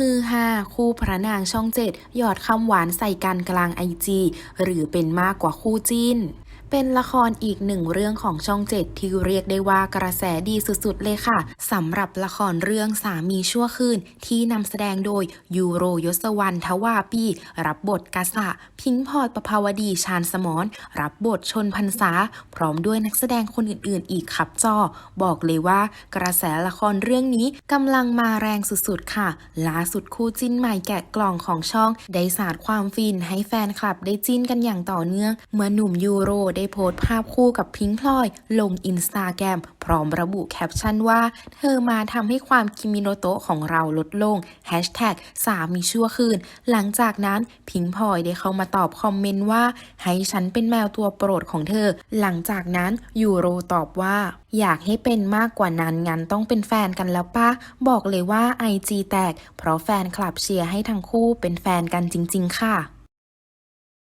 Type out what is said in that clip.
ฮือฮาคู่พระนางช่องเจ็ดหยอดคำหวานใส่กันกลางไอจีหรือเป็นมากกว่าคู่จิ้น เป็นละครอีกหนึ่งเรื่องของช่องเจ็ดที่เรียกได้ว่ากระแสดีสุดๆ เลยค่ะสำหรับละครเรื่องสามีชั่วคืน ที่นำแสดงโดยยูโรยศวรรณทวาปี รับบทกษะพิงค์พอยประภาวดีชาญสมรรับบทชนพันษา พร้อมด้วยนักแสดงคนอื่นๆ อีกครับจอ บอกเลยว่ากระแสละครเรื่องนี้กำลังมาแรงสุดๆค่ะล่าสุดคู่จิ้นใหม่แกะกล่องของช่องได้สาดความฟินให้แฟนคลับได้จิ้นกันอย่างต่อเนื่องเมื่อหนุ่มยูโรได้โพสต์ภาพคู่กับพิงค์พลอย ลงอินสตาแกรมพร้อมระบุแคปชั่นว่า เธอมาทำให้ความคิมิโนโตะของเราลดลงแฮชแท็กสามีชั่วคืน หลังจากนั้นพิงค์พลอยได้เข้ามาตอบคอมเมนต์ว่า ให้ฉันเป็นแมวตัวโปรดของเธอ หลังจากนั้นยูโรตอบว่าอยากให้เป็นมากกว่านั้นงั้นต้องเป็นแฟนกันแล้วป้าบอกเลยว่าไอจีแตก เพราะแฟนคลับเชียร์ให้ทั้งคู่เป็นแฟนกันจริง ๆ ค่ะ